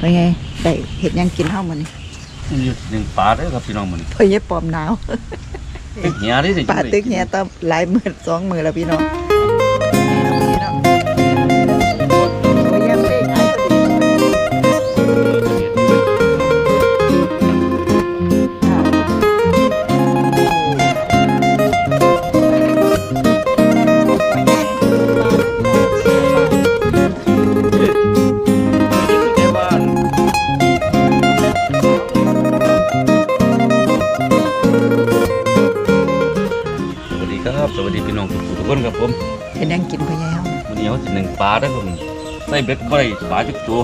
ไปไงได้เห็ดหยังกินเฮามื้อนี้มันอยู่หนึ่งปลาเด้อครับพี่น้องมันเพิ่นอย่าปลอมหนาว ตึกเหียนี่สิปลาตึกเฮียตอหลายมื้อสองมื้อแล้วพี่น้อง เบ็ดบ่ได้ปลาจุกตัว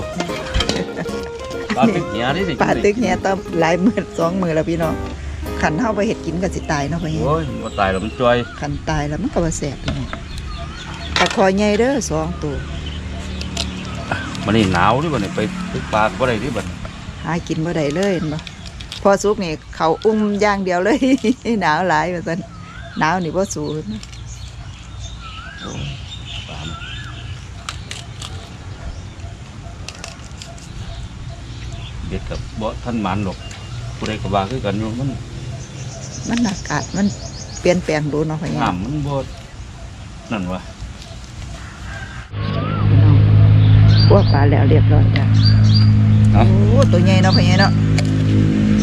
ปลาตึกเหียนี่สิปลาตึกเฮียตอหลายมื้อสองมื้อแล้วพี่น้องขันเฮาไปเฮ็ดกินก็สิตายเนาะพ่อใหญ่โอ้ยมันตายแล้วมันจอยขันตายแล้วมันก็บ่แซ่บพี่น้องปลาคอใหญ่เด้อสองตัวมันนี่หนาวด้วยบ่เนี่ยไปตึกปลาบ่ได้ที่บ่หากินบ่ได้เลยเห็นบ่พอสุกนี่เขาอุ้มอย่างเดียวเลย หนาวหลายว่าซั่นหนาวนี่บ่สู้นะ ปลา เบ็ดกับบ่ท่านหมันหรอกผู้ใดก็ว่าคือกันอยู่มันมันอากาศมันเปลี่ยนแปลงดูเนาะพ่อใหญ่น้ำมันบ่นั่นวะพี่น้องพวกปลาแล้วเรียบร้อยจ้ะเนาะโอ้ตัวใหญ่เนาะพ่อใหญ่เนาะ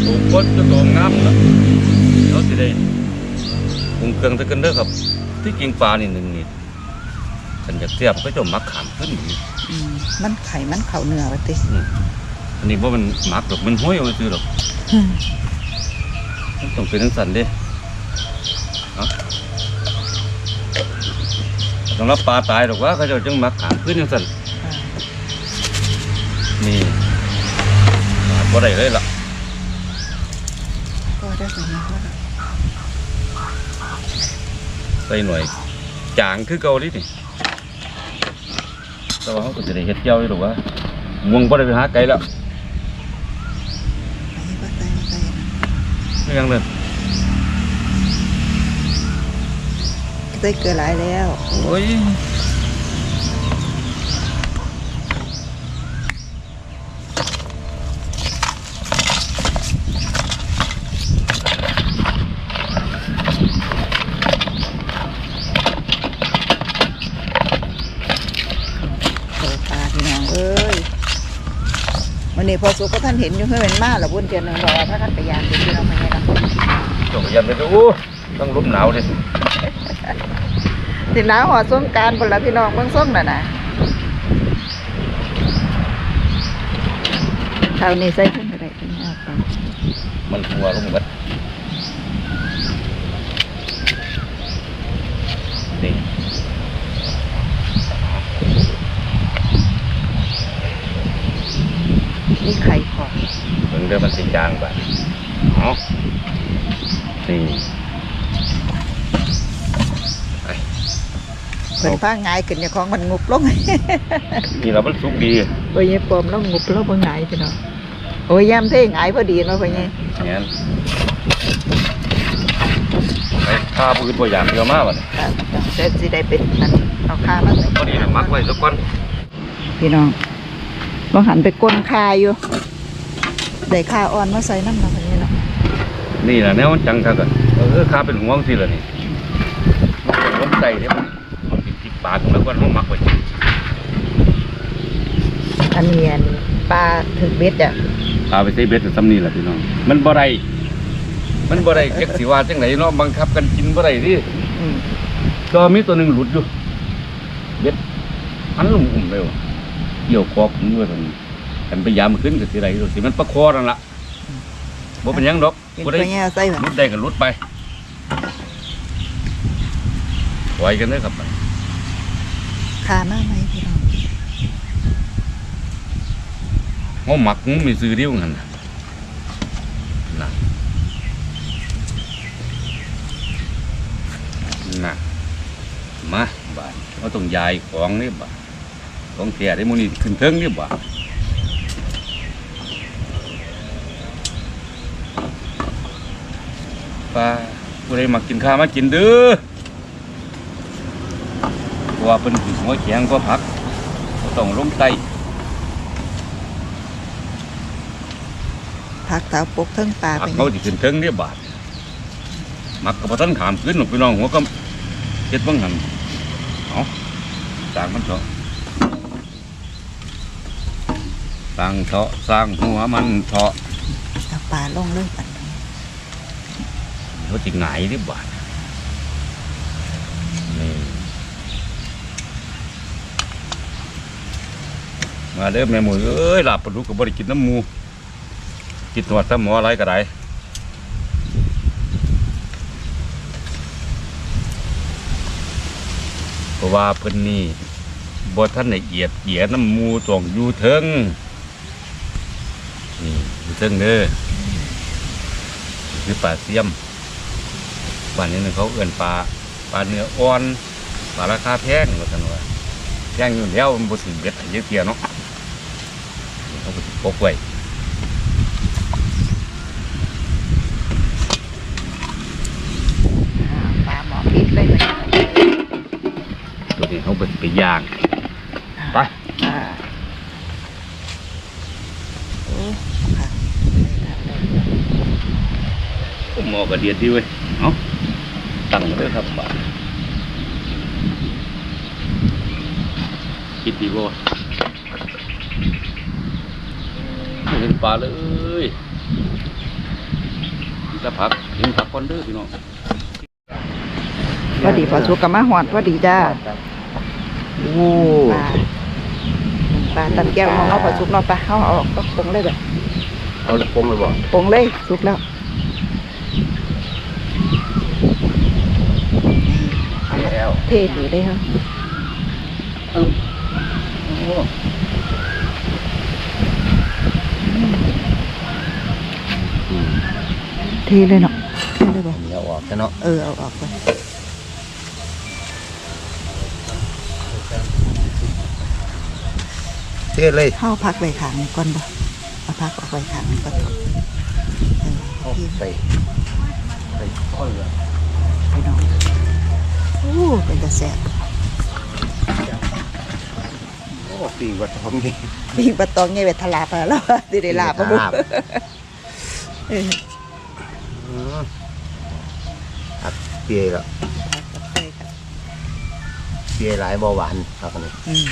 ตัวคนจะตัวงามล่ะเราสิได้ปรุงเครื่องตะกันเด้อครับ ที่กินปลานี่หนึ่งนี่ฉันจะเสียบก็จะมักขามขึ้นนี่อืมมันไข่มันเข้าเนื้อว่าติอั นนี้ว่ามันหมักดอกมันห้อยเอาไปซื้อดอกมันต้องเป็นทั้งสันเด้เนาะสำหรับปลาตายดอกว่าเขาเจะจังมักขามขึ้นทั้งสันนี่ขาดบ่ได้เลยล่ะก็ได้พ่อใหญ่ว่าใส่หน่วยจางคือเก่าดินี่แต่ว่าเขาก็จะได้เฮ็ดเจียวอยู่ดอกว่าม่วงบ่ได้ไปหาไกลแล้ว ไปบ่ตายบ่ตายนะ ไม่ ยังเลยใส่เกลือหลายแล้ว โอ้ยโอ้ปลาพี่น้องเอ้ยวันนี้พอสุกก็ท่านเห็นอยู่เพื่อนมาแล้วบุญเทียนหนึงบอกว่าพระท่านไปยามเป็นพี่น้องพ่อใหญ่เนาะ จงยันไปดูโอ้ต้องลมหนาวดิสิหนาวหอดสงกรารพุ่นละพี่น้องเบิ่งส้มน่ะนะเท่านี้ใส่เพิ่นก็ได้เป็นเอาไปมันหัวลงเบัดนี่นี่ไข่ของเบิ่งเด้อมันสิจางไปเอา นี่ไปเพิ่นพาง่ายขึ้นอย่าของมันงุบลง นี่เรามันสุกดีโอ้ยยายปอมแล้วงุบแล้วบ่ง่ายพี่น้องโอ้ยยามเท่ง่ายพอดีเนาะพ่อใหญ่เนี่ยไปข้าปืนตัวอย่างเดียวมาบัดนี้ครับเสร็จสิได้เป็นอันเอาค่ามาใส่พอดีน่ะมักไว้สักก่อนพี่น้องบ่หันไปก้นคาอยู่ได้ค่าอ่อนมาใส่น้ำเนาะพ่อใหญ่เนาะ นี่แหละแนวมันจังคักอะเออข้าเป็นห่วงสิล่ะนี่มันเป็นลมใส่เด้มันมันติดติดปากแล้วก็ห้องมักไว้อันนี้อันปลาถึกเบ็ดอะพาไปใส่เบ็ดซ้ำนี่แหละพี่น้อง มันบ่ได้มันบ่ได้จักสิว่าจังไหนเนาะบังคับกันกินบ่ได้ดิอืมก็มีตัวหนึงหลุดอยู่เบ็ดอันลุ่มอุ่มเลยว่ะเกี่ยวคอผมด้วยตอนนี้กันไปยามมันขึ้นก็สิไรสิมันประคอนั่นล่ะบ่เป็นหยังดอก เป็นบ่ได้พ่อใหญ่เอาใส่บ่หลุดได้ก็หลุดไปปล่อยกันเด้อครับคามาไหมพี่น้องเฮาหมักมันมีซื้อเดียวกันน่ะน่ะน่ะมาบาดเราต้องย้ายของนี่บาดของแท้ได้มื้อนี้ขึ้นเทิงนี่บาด ปลาผู้ใดมักกินข้าวมากินเด้อเพราะว่าเป็นหัวแข็งก็ผักบ่ต้องลงไตผักเตาปกเทิงปลาผัไปกเขาสิขึ้นเทิงเนี่ยบาทมักกับท่านขามขึ้นหนุพี่น้องหัวก็เฮ็ดบ้างหันเอาสร้างมันเถอะสร้างเถอะสร้างหัวมันเถอะเอาปลาลงเลยปันเขาจิหงายที่บาทนี่มาเด้อแม่หมูเอ้ยหลับปลาดุกกับบริกินน้ำมูกินตัวสมออะไรก็ได้เพราะว่าเพิ่นนี่บท่านละเอียดเอียน้ำมูต้องอยู่เทิงนี่อยู่เทิงเด้อคือปลาเสียม บ้านนี้นึงเขาเอื่นปลาปลาเนื้ออ่อนปลาราคาแพงว่าซั่นว่าแพงอยู่แล้วมันบ่ถึงเบ็ดเยอะเทียเนาะเขาก็สิปกไว้ปลาหมอพริกเลยบัดนี้ตัวนี้เขาไปไปย่างไปอ่าโอ้ค่ะโอ้หมอกระเดียดดีเว้ย เอา ตั้งมาเลยครับบาทคิดดีบ่วะไม่เห็นปลาเลยมีแต่ผักเห็นผักก่อนเด้อพี่น้องพอดีพอสุกกับมาหอดพอดีจ้าโอ้ปลาปลาตันแก้วมองเอาพอสุกเนาะปลาเขาเอาออกก็ปรุงเลยแบบเอาละปงเลยบ่ปรุงเลยสุกแล้ว แล้วเทดีเลยครับโอ้เทเลยเนาะเทเลยบ่เดี๋ยวออกซะเนาะเออเอาออกไปเทเลยเข้าพักไว้ขางก่อนบ่เอาพักออกไว้ขางก่อนเออเทใส่ใส่ข้อยเลยพี่น้องโอ้เป็นตะแสบโอ้ปีกว่าทอมนี่ปีกปลาตองไงเวทลาไปแล้วสิได้ลาบบ่บุเอออักเปียก็พักกับใส่กันเปียหลายเบาหวานครับอันนี้อืม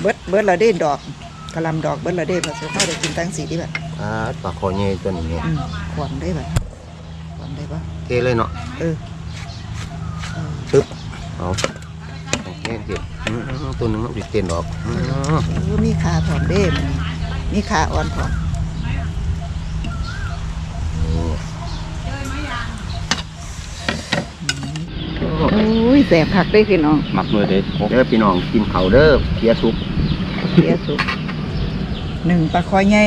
เบิดเบิดละเด้ดอกกะหลำดอกเบิดละเด้พอสุเข้าได้กินตั้งสีดีแบบอ่าปลาคอเงี้ยตัวนี้เนี่ยอืมขวางได้แบบขวางได้ปะเทเลยเนาะเออ เออตึ๊บเอาแห้งเจ็บอืมตัวหนึงมันติดเต้นออกอืมเออมีขาผอมเด้มันมีขาอ่อนผอมโอ้ยแสบผักได้พี่น้อง หมักเลยเด็ดเด้อพี่น้องกินเขาวเด้อเพียสุกเสียสุกหนึ่งปลาคอยใหญ่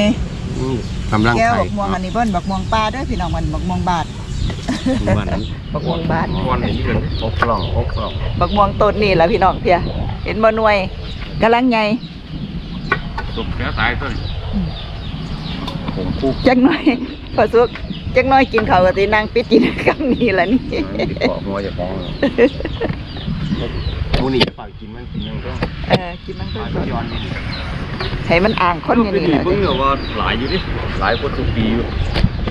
อืมกำลังแก้วไข่บักม่วงอันนี้เบิ้นบักม่วงปลาเด้อพี่น้องมันบักม่วงบาท บ้านนั้นบักม่วงบาทก้อนนี้เลยอกกล่องอกกล่องบักม่วงต้นนี่แหละพี่น้องเพียเห็นบ่หน่วยกำลังใหญ่สุกแค่ตายต้นผมคู่จักหน่อยพอสุกจักหน่อยกินข้าวก็สินั่งปิดกินกับนี่ล่ะนี่มันติดเกาะหัวจะฟ้องมูนี่จะฝากกินมันกินยังก็เออกินมันก็ฝากก่อนย้อนนี่ให้มันอ่างคนอย่างนี้นี่แหละเพิ่งเนี่ยว่าหลายอยู่ดิหลายคนทุกปีอยู่นะเ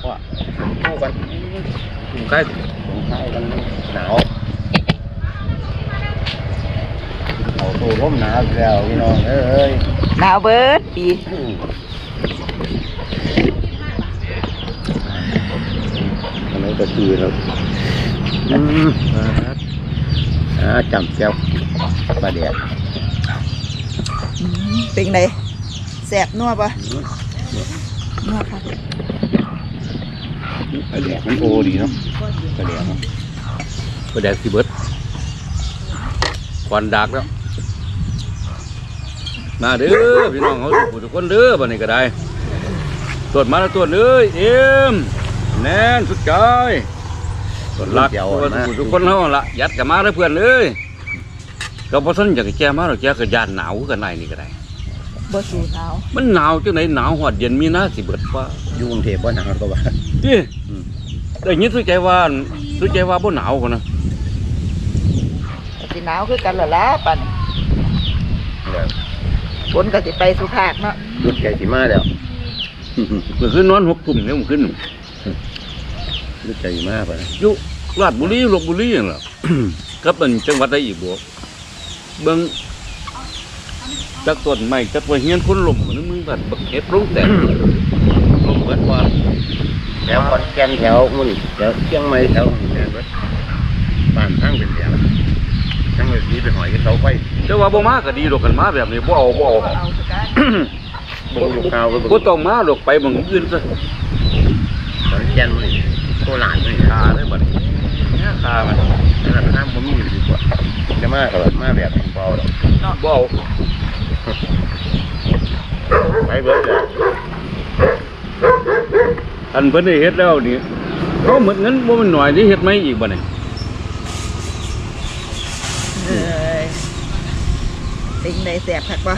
พราะว่าผมคู่กันถูกใกล้ผมใช้กันหนาวเอาตัวร่มหนาวอีกแล้วพี่น้องเอ้ยหนาวเบิดปีอันนี้ก็คือเราอืมอ่าจำเจ้าปลาเดียดอืมเป็นไงแสบนัวปะนัวค่ะ ปลาเดียดมันโอดีเนาะปลาเดียดเนาะก็แดกสิเบิดควันดักแล้ว มาเด้อพี่น้องเขาทุกคนเด้อบ้านนี้ก็ได้ตรวจมาแล้วตรวจเอ้ยเอ็มแน่นสุดใจตรวจรักตัวทุกคนเขาละยัดกันมาแล้วเพื่อนเอ้ยก็พอสันอยากจะแก้มาหรอกแก้ก็ยานหนาวกันในนี่ก็ได้บ่สูหนาวมันหนาวจังไหนหนาวหอดเย็นมีหน้าสิเบิดฟ้าอยู่กรุงเทพว่าหนาวก็ว่า ดิแต่ยินสุใจว่าสุใจว่าบ่หนาวคนนะสิหนาวคือกันเหรอล่ะปันแล้วฝนก็สิไปสุภาคเนาะรุดใจสิมาแล้วเมื่อคืนนอนหกทุ่มเนี่ยเมื่อคืนรู้ใจมากไปอยู่ราชบุรีลบบุรีอย่างละก็เป็นจังหวัดใดอีกบ่เบิ่งจักต้นไม้จักว่าเฮียนคนลมมันมึงบัดบักเห็ดลงแต่ลมเบิดว่า แถวคอนแก่นแถวมุ่นแถวเชียงใหม่แถวแถวบ้านทั้งเป็นแถวทั้งเลยสีไปหอยกับเสาไฟแต่ว่าบ่มาก็ดีดอกกันมาแบบนี้บ่เอาบ่เอาเอาสกัดบงลูกกาวก็บ่ต้องมาดอกไปหม่องอื่นซะขอนแก่นมุ่นโคราชมุ่นคาเลยบัดนี้เนี่ยคามันนั่นแหละน้ำผมมีอยู่ดีกว่าจะมาก็มาแบบเบาๆหรอกบ่เอาไปเบิดเลย อันเพิ่นได้เฮ็ดแล้วนี่เขาหมดเงินบ่มันน้อยนี่เฮ็ดไหมอีกบัดนี้เอ้ยติงได้แสบคักบ่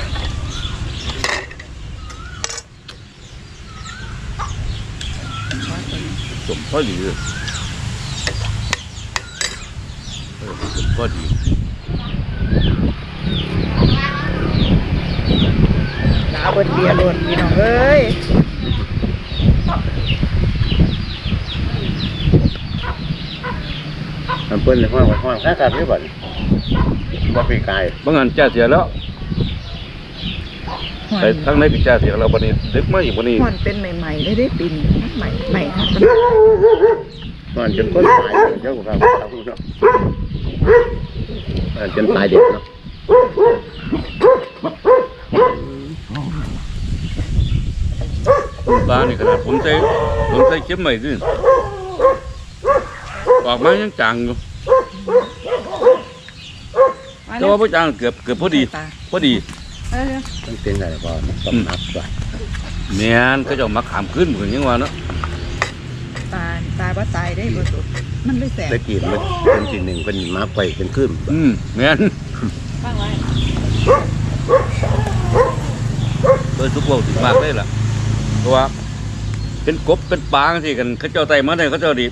สมพอดีเลยเออสมพอดีหนาวเบิดเบียร์โลดพี่น้องเอ้ย มันเปิ้นเลยห้องไว้ห้องค่าขาดไม่บ่นบ่ปีกายบางอันจ้าเสียแล้วไปทางไหนพี่จ้าเสียแล้วบัดนี้ดึกมาอีกบัดนี้มันเป็นใหม่ๆได้ได้ปินใหม่ใหม่ครับมันจนคนตายเจ้าของเราเราเนาะมันจนตายเด็กเนาะปลานี่ขนาดผมใส่ผมใส่เข็มใหม่ดิออกมายังจางอยู่ แต่ว่าบ่จางเกือบเกือบพอดีพอดีเออมันเป็นอะไรบ่มันต้องนับก่อนแม่นเขาเจ้ามาขามขึ้นเหมือนยังว่าเนาะตาตาบ่ตายได้บ่สุดมันเลยแสบตะกี้มันเป็นที่หนึ่งเป็นมาไปเป็นขึ้นอืมแม่นฟังไว้เบอร์ทุกเว้าถึงมากเลยล่ะเพราะว่า เป็นกบเป็นปลาที่กันเขาเจ้าไต่มาได้เขาเจ้าดิ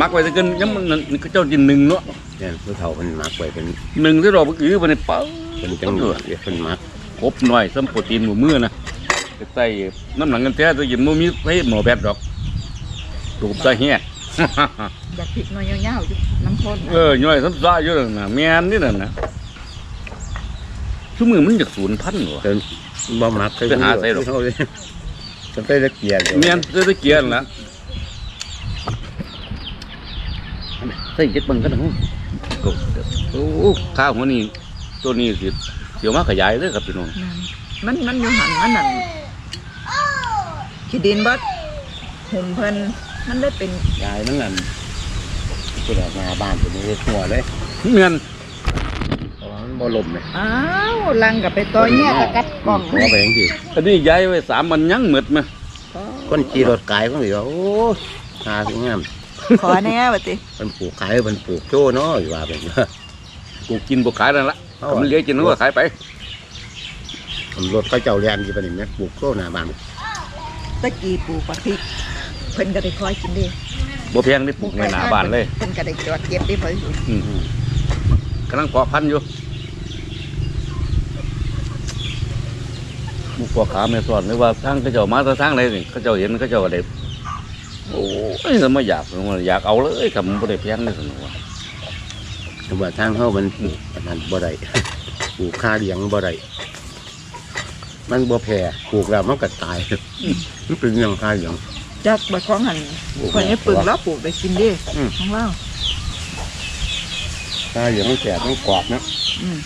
มักไว้ซะเกินยังมันนั่นเขาเจ้ากินหนึ่งเนาะ เนี่ยผู้เฒ่าเป็นมาไปเป็นหนึ่งที่ดอกอื้อบัดนี้เป้าเป็นจังหวะเป็นมักครบหน่อยซ้ำโปรตีนหมูมือนะไปใส่น้ำหนังกันแท้ตัวยินโมมีให้หมอแบดดอกถูกใจเฮียอยากพริกหน้อยยาวๆอยู่น้ำข้นเออย่อยซ้ำซ่าอยู่นั่นนะแมนนี่นั่นนะชั่วมือมันจากศูนย์พันวะจนบ่มักไปหาใส่หรอกเขาเลยจะไปตะเกียบแมนเจอตะเกียนละใส่เจ็ดบังกันนะโอ้โอ้ข้าวหัวนี่ตัวนี้สิเดี๋ยวมาขยายเลยครับพี่น้องนั่นมันมันอยู่หันมันนั่นขี้ดินเบิดหุ่มเพิ่นมันได้เป็นยายนั่นนั่นก็แบบมาบ้านตัวนี้หัวเลยแมนเพราะว่ามันบ่ลมเลยอ้าวลังกับไปต่อแย่กับกัดกล่องหัวไปยังดีอันนี้ย้ายไว้สามมันยังเหมือดไหมคนขี่รถไกลคนเดียวโอ้หาสิงาม ขอแน่บัดสิมันปลูกขายมันปลูกโจ้เนาะอยู่ว่าเป็นกูกินบุขายนั่นละเอาถ้ามันเหลี้ยกินนึกว่าขายไปผมรถเขาเจ้าเรียนอยู่ปานนี้แม่ปลูกโจ้หน้าบ้านตะกี้ปลูกปลาพริกเพิ่นก็ได้คอยกินเด้บ่แพงนี่ปลูกในหน้าบ้านเลยเพิ่นก็ได้จอดเก็บได้เพิ่นอืมกำลังเพาะพันธุ์อยู่หมุกพวกขาไม่สอนหรือว่าทางเขาเจ้ามาแต่ทางไหนนี่เขาเจ้าเห็นเขาเจ้าก็ได้ โอ้ยมันไม่อยากมันอยากเอาเลยครับมันบ่ได้แพงเลยสนุกว่าผมว่าทางเฮามันปลูกอันนั้นบ่ได้ปลูกค่าเลี้ยงบ่ได้มันบ่แพร่ปลูกแล้วมันก็ตายมันเป็นเรื่องค่าเลี้ยงจักบัดของหันเพิ่นให้ปึงแล้วปลูกได้กินเด้อืมของเราค่าเลี้ยงมันแก่มันกรอบนะอืม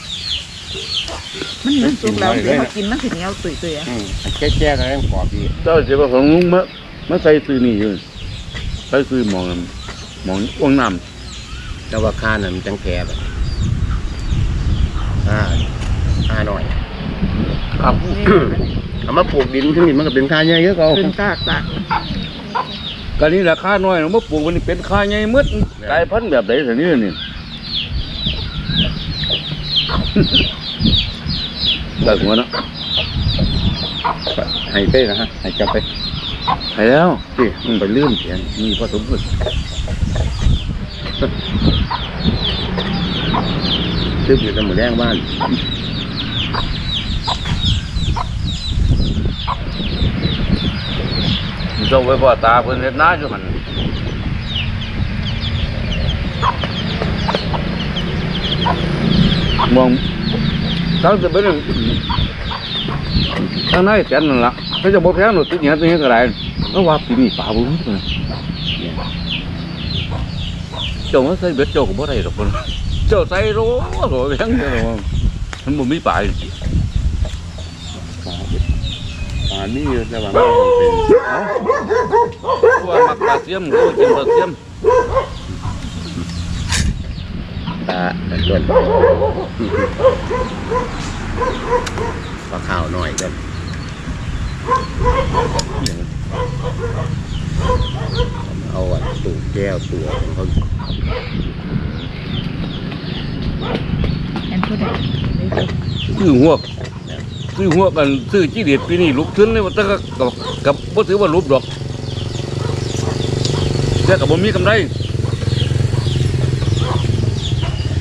มันมันสุกแล้วสิมากินมันสิเหนียวตุยๆอะอืมอันแก่ๆก็ยังกรอบดีเจ้าสิว่าของลุงมามาใส่ซื้อนี่อยู่ ใส่ซื้อหมองหมองอ้วงน้ำแต่ว่าค่านั้นมันจังแพร่แบบค่าค่าหน่อย ครับนี่เอามาปลูกดินที่นี่มันก็เป็นค่าใหญ่เยอะเขาขึ้นตากตากกะนี้ราคาน้อยเนาะมาปลูกวันนี้เป็นค่าใหญ่หมดกลายพันธุ์แบบใดสินี่นี่ได้หัวเนาะให้ไปนะฮะให้จับไป ไปแล้วสิมันไปลืมเสียงมีผสมกันลืมอยู่ในหมูแรงบ้านเจ้าไว้พ่อตาเพิ่นเฮ็ดนาอยู่หั่นมองทั้งจะเป็นทั้งในแสนนั่นละ เขาจะบ่แพงหนูติดหยังติดหยังก็ได้แล้วว่าปีนี้ป่าบ่มีพุ่นน่ะเจ้ามาใส่เบ็ดเจ้าก็บ่ได้ดอกพุ่นเจ้าใส่โลโหแพงเด้อมันบ่มีป่าอยู่ปลานี่อยู่แต่ว่ามันเป็นตัวมักปลาเสียมตัวกินปลาเสียมปลาแต่ต้นปลาข้าวหน่อยกัน เอาอะตูแก้วตัวของเขาอันผู้ใดได้ซื้อหัวกซื้อหัวกกันซื้อจีเด็ดปีนี้ลุกขึ้นเลยว่าตกกับกับบ่ถือว่าลุบดอกแต่กับบ่มีกำไร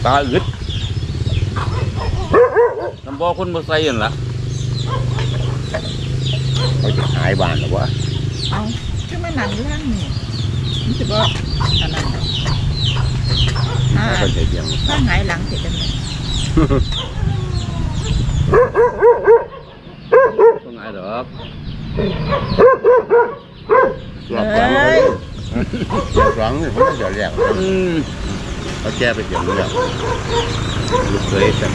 ตาอึดน้ำบ่อคนบ่ใส่นั่นละ เขาจะขายบ้านหรือวะเอาคือมานั่งล่างนี่มันสิบ่อันนั้นดอกถ้าเขาจะเลี้ยงถ้าหงายหลังสิจังได๋ต้องไงดอกรอบหลังเขารอบหลังเนี่ยเขาจะเลี้ยงอืมเขาแก้ไปเดี๋ยวเลี้ยงลูกเคยจะ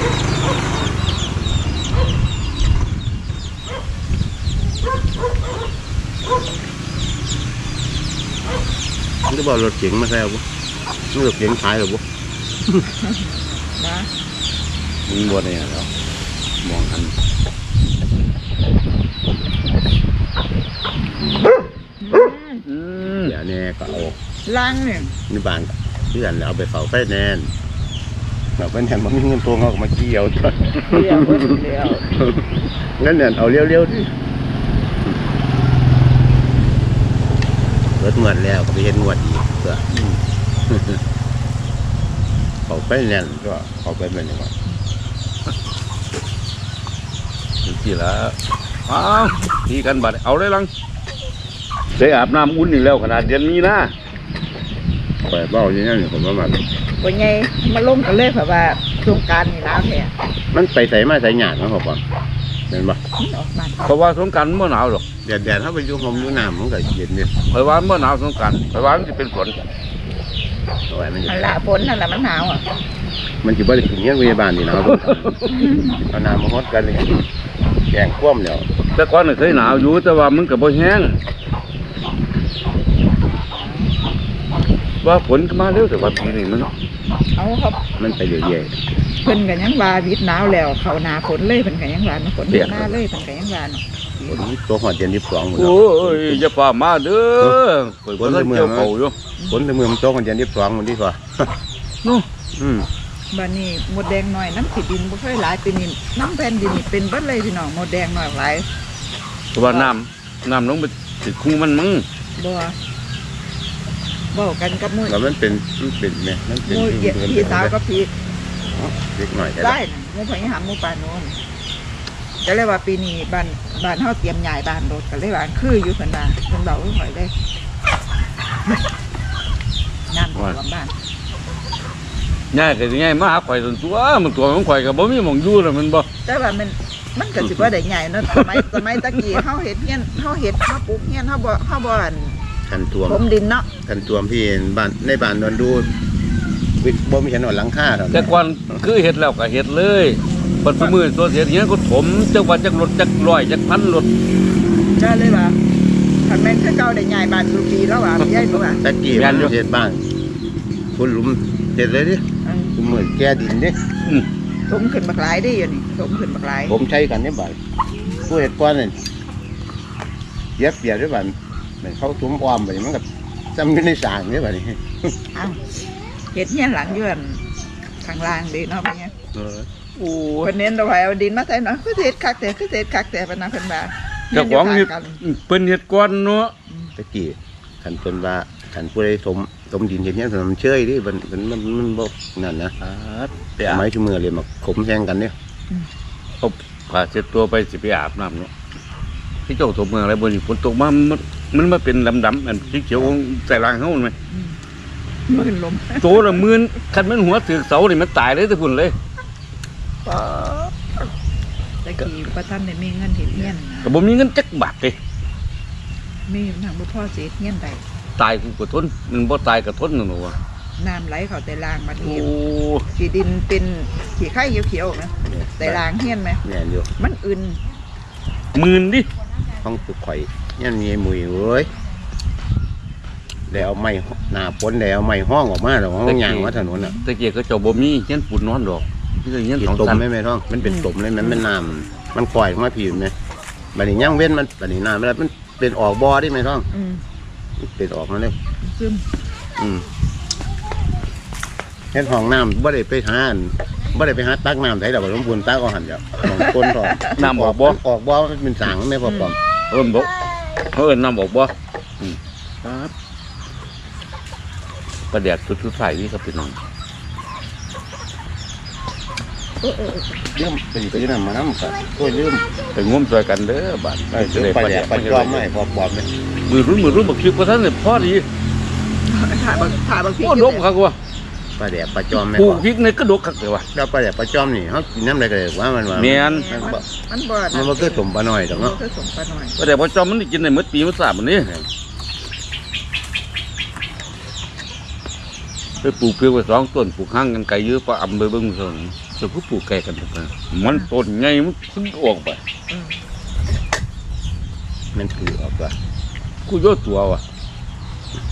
นี่บอกรถเก๋งมาแซวบุนี่รถเก๋งขายหรือบุนะมึงบ่เนี่ยดอกมองอันอืมอืมเดี๋ยวนี้ก็เอาล่างนี่ในบ้านเพื่อนแล้วเอาไปเฝ้าไฟแนนซ์เราไฟแนนซ์มันมีเงินตัวเขาก็มาเกี่ยวตัวเดียวเพิ่นเดียวงั้นเนี่ยเอาเร็วๆดิ รถงวดแล้วก็ไปเห็นงวดอีกเพื่อเขาไปแน่นก็เขาไปเป็นยังไงที่ละอ้าวทีกันบัดเอาเลยลังได้อาบน้ำอุ่นนี่แล้วขนาดเดือนมีนาไปเบ้าอย่างนี้นผมว่ามันบ่ใหญ่มาลงกันเลยเพราะว่าโครงการนี่แล้วแท้มันไปใส่มาใส่หยาดนะครับผมเป็นปะมันออกบ้านเพราะว่าสงกรารเมื่อหนาวหรอกแดดแดดๆถ้าไปอยุ่งผมอยุ่งน้ำมันก็เย็นเนี่ยเพราะว่าเมื่อหนาวสงกรารเพราะว่ามันจะเป็นฝนเอาไว้มันจะอันละฝนนั่นล่ะมันหนาวอะมันจะบ่ได้กินเงี้ยพยาบาลนี่นะครับเอาน้ำมาฮดกันเลยแกงคว่ำแล้วแต่ก่อนน่ะเคยหนาวอยู่แต่ว่ามันก็บ่แห้งว่าฝนก็มาเร็วแต่ว่าปีนี้มันเอาครับมันไปเรื่อยเพิ่นก็ยังว่าวิทย์หนาวแล้ว เข้าหน้าฝนเลยเพิ่นก็ยังว่าเนาะฝนหน้าเลยเพิ่นก็ยังว่าเนาะๆ ฝนตัวหอดเย็นที่สองหมดแล้ว โอ้ยอย่าฝ่ามาเด้อข่อยบ่ทันเกี่ยวเขาอยู่ฝนในเมืองมันตกกันเย็นที่สองหมดดีกว่านู้อืมบัดนี้หมดแดงหน่อยน้ำขี้ดินบ่ค่อยหลายปีนี้น้ำแผ่นดินนี่เป็นเบิดเลยพี่น้องหมดแดงหน่อยหลายเพราะว่าน้ำน้ำลงไปติดคู่มันมั้งบ่เว้ากันกับหมู่แล้วมันเป็นมันเป็นไหมมันหเป็นมู่เหยียดพี่สาวกับพี่เล็กหน่อยแต่ได้น่ะหมู่พญหามหมู่ป่าโนน ก็เลยว่าปีนี้บ้านบ้านเฮาเตรียมย้ายบ้านรถก็เลยว่าคืออยู่เพิ่นว่าเพิ่นเว้าไว้ข่อยเลยน้ำท่วมบ้านง่ายก็สิง่ายมาหาข่อยส่วนตัวมันตัวของข่อยก็บ่มีหม่องอยู่แล้วมันบ่แต่ว่ามันมันก็สิบ่ได้ใหญ่เนาะสมัยสมัยตะกี้เฮาเฮ็ดเฮียนเฮาเฮ็ดเฮาปลูกเฮียนเฮาบ่เฮาบ่อันคันท่วมผมดินเนาะคันท่วมพี่บ้านในบ้านนอนดูวิทย์บ่มีเห็นหนหลังคาเท่าแต่นั้นก่อนคือเฮ็ดแล้วก็เฮ็ดเลย ปัดมือตัวเสียเงี้ยก็ถมจักว่าจักรถจักร้อยจักพันรถก็เลยว่าคันแม่นคือเก่าได้ใหญ่บ้านสุปีแล้วว่าใหญ่บ่ว่าตะกี้มันเฮ็ดบ้านคุณหลุมเฮ็ดเลยดิอืมคุณมือแก้ดินดิอืมถมขึ้นบักหลายเด้อยู่นี่ถมขึ้นบักหลายผมใช้กันเนี่ยบ้านผู้เฮ็ดก้อนนี่เย็บเปียกด้วยบ้านเหมือนเขาทุ่มอ้อมไปมันก็จำอยู่ในสางเนี่ยบ้านนี้เอ้าเฮ็ดเฮียนหลังอยู่อันข้างล่างเด้เนาะเป็นไงเออ โอ้ยเพิ่นเน้นเอาไว้เอาดินมาใส่เนาะคือสิเฮ็ดคักแต่คือสิเฮ็ดคักแต่ปานนั้นเพิ่นว่าเจ้าของเฮ็ดกันเพิ่นเฮ็ดก่อนเนาะตะกี้คันเพิ่นว่าคันผู้ใดสมสมดินเฮ็ดเนี่ยมันเชยดิมันมันมันมันบ่นั่นนะอ่าไปสอาบมัยชั่วมือเลยมาขมแซงกันเนี่ยเอาผ้าเช็ดตัวไปสิไปอาบน้ำเนาะที่เจ้าถมเมืองอะไรบ่นี่ฝนตกมามันมันมาเป็นดำๆอันสีเขียวของใส่รางเฮาไหมมื่นลมโตละหมื่นคันมันหัวถือเสานี่มันตายเลยทุกคนเลย ตะกี้ประท่านได้มีเงินเห็นเฮียนก็บ่มีเงินจักบาทเลยมีทางบ่พ่อเสียเฮียนใดตายกูก็ทนมันบ่ตายก็ทนนั่นหนูว่าน้ำไหลเข้าแต่ลางมาโอ้ทีขี้ดินเป็นขี้ไข่เขียวๆนะแต่ลางเฮียนไหม แม่นอยู่มันอื่นหมื่นดิห้องสุกข่อยยันมีมุยเว้ยแล้วเอาไม้หน้าปนแล้วเอาไม้ห้องออกมาแล้วห้องยางว่าถนนอะ ตะเกียก็เจ้าบ่มีเฮียนปุ่นนอนดอก มีแต่เฮียนกินสองต้มชั้นไม่ไหมท้องมันเป็นต้มเลยมันเป็นน้ำมันปล่อยออกมาผิวไหมบัดนี้ย่างเว้นมันบัดนี้น้ำแล้วมันเป็นออกบ่อได้ไหมท้องอืมมันเป็นออกมาเลยซึมอืมเฮ็ดห้องน้ำบ่ได้ไปหาอันบ่ได้ไปหาตักน้ำไถดอกหลวงปู่ตักเอาหันเดียวของคนท้องน้ำออกบ่ออกบ่มันเป็นสางไม่พอปอมเอิ้นบ่เขาเอิ้นน้ำบอกบ่อืมครับประเดี๋ยวสุดๆใส่นี่ครับพี่น้อง ลืมไปไปนั่นมาน้ำกันโอ้ยลืมไปงมช่วยกันเด้อบาดไปซื้อไปแดกไปจอมไม่พอปอมเลยมือรุ่นมือรุ่นบักคิวบ่ทันได้พอดีถ่ายบางถ่ายบางทีโอ้ดกคักว่ะปลาแดกปลาจอมไม่ปลูพกพริกในกระดกคักเลยว่ะแล้วปลาแดกปลาจอมนี่เขากินน้ำอะไรกันเลยว่ามันว่าแม่นมันบ่มันบ่มันบ่คือต้มปลาหน่อยดอกเนาะเนาะคือสมปลาหน่อยประเดี๋ยวพอจอมมันได้กินได้หมดปีหมดสามมื้อนี้ไปปลูกเพียงไว้สองต้นปลูกห่างกันไกลเยอะปะอำไปเบิ่งซั่น จะผู้ปลูกไกลกันทุกคนมันต้นใหญ่มันขึ้นออกไปอืมมันคือออกว่ากูโยตัวว่ะ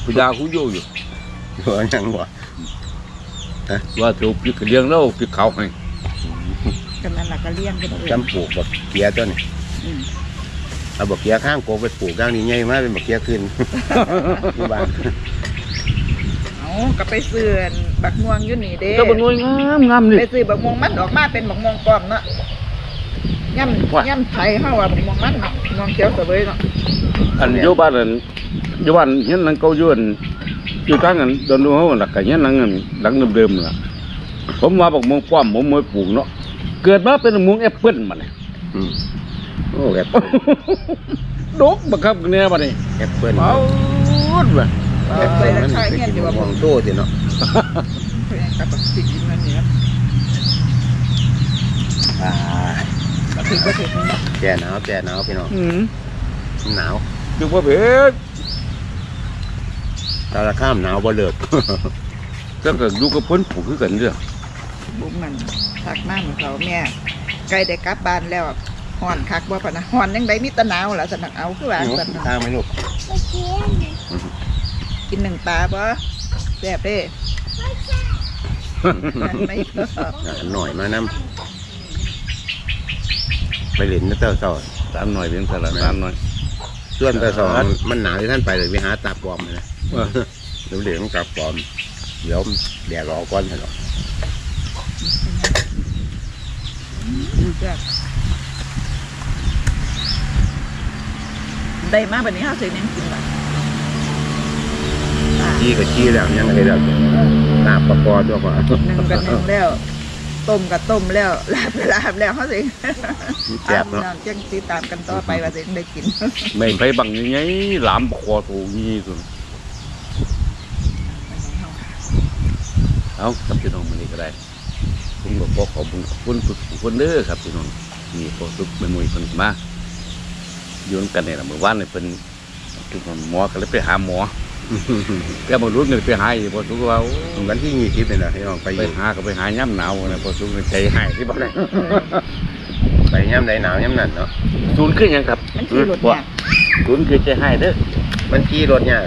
กูยากูโยอยู่ตัวยังบ่ว่าเถวพริกเลี้ยงแล้วพริกขาวให้กันนั่นล่ะก็เลี้ยงกันเอาเองจำปลูกบักเกียตัวนี้อืมเอาบักเกียข้างโกไปปลูกด้านนี้ใหญ่มากเป็นบักเกียขึ้นที่บ้านเอาก็ไปซื้ออัน บักม่วงอยู่นี่เด้ก็บ่งวยงามงามนี่ไปซื้อบักม่วงมันออกมาเป็นบักม่วงปลอมเนาะย่ว่าำย่ำไทยเฮาว่าบักม่วงมันเนาะม่วงเขียวเสวยเนาะอันอยู่บ้านอันอยู่บ้านเฮียนหลังเก่าอยู่อันอยู่ทางอันโดนดูเฮาหลักก็เฮียนหลังอันหลังเดิมๆนั่นล่ะผมว่าบอกมงป้อมผมมาปลูกเนาะเกิดมาเป็นมงแอปเปิ้ลมาเนี่ยอืมโอ้แอปดกบักครับเนี่ยบัดนี้แอปเปิ้ลเอาดว่ะ แอปไปเปิ้ลรามันคาเงี้ยกินอยู่ว่าบ่วงโตสิเนาะกับบักสิกินมันนี่นะอ่าถึงบ่ถึงแก่หนาวแก่หนาวพี่น้องอืมหนาวคือว่าเผ็ดตาละข้ามหนาวบ่เลิกก็ก็อยู่กับเพิ่นปลูกคือกันเด้อบุ้มมันทักมาเหมือนเขาแม่ใกล้ได้กลับบ้านแล้วฮ้อนคักบ่ปะนะฮ้อนยังไดมีตะหนาวล่ะสนักเอาคือว่าซั่นเนาะทาไหมลูก กินหนึ่งปลาบ่แซ่บเด้มันไม่ชอบอ่าหน่อยมานํไปเล่นนะเต้าเต้าตามหน่อยเพียงเท่าละตามหน่อยส่วนเต้าเต้ามันหนาวที่ท่านไปเลยไปหาตาปลอมเลยนะเออเดี๋ยวเหลืองตาปลอม เดี๋ยวแดดรอก่อนให้หรอกแซ่บได้มาบัดนี้เฮาสิยังกินล่ะอ่าชี้ก็ชี้แล้วยังไงแล้วลาบปลาปอตัวก่อนหนึ่งกับหนึ่งแล้ว ต้มกับต้มแล้วลาบกับลาบแล้วเขาสิแซ่บเนาะอจังติดตามกันต่อไปว่าสิได้กิน ไม่ไปบังยังไงหลามคอถูนี่สุดเอาครับพี่น้องมื้อนี้ก็ได้ผมก็ขอขอบคุณขอบคุณทุกคนเด้อครับพี่น้องนี่พอสุกแม่มุ้ยเพิ่นมาอยู่นำกันนี่ล่ะมื้อวานนี่เพิ่นทุกคนหมอก็เลยไปหาหมอ แกบ่รู้เงินไปหาอีกพอสุกว่าโอ้วันที่ยี่สิบเนี่ยนะพี่น้องไปไปหาก็ไปหาย่ำหนาวนะพอสุกใจหายที่บ้านไปย่ำใดหนาวย่ำนั่นเนาะศูนย์ขึ้นยังครับมันคือรถเนี่ยศูนย์คือใจหายเด้อมันขี่รถเนี่ย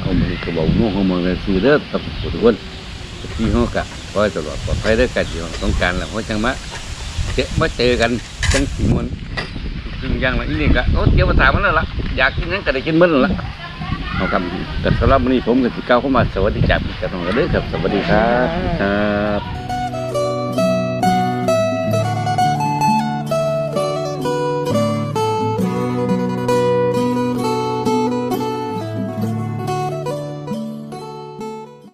เอามือก็บอกนู่นเขามาเลยคือเด้อกับทุกคนที่เขากะคอยตลอดปลอดภัยได้อกันอยู่ต้องการแหละเพราะจังมาเจอมาเจอกันจังสิมันซึ่งอยังละอีนี่กะโอ้เดี๋ยวมาถามมันแล้วล่ะ อยากกินนั้นก็ได้กินมันแล้วล่ะเอาครับแต่สำหรับวันนี้ผมกับสิเก้าเข้ามาสวัสดีจับกับน้องกันเด้อครับสวัสดีครับครับ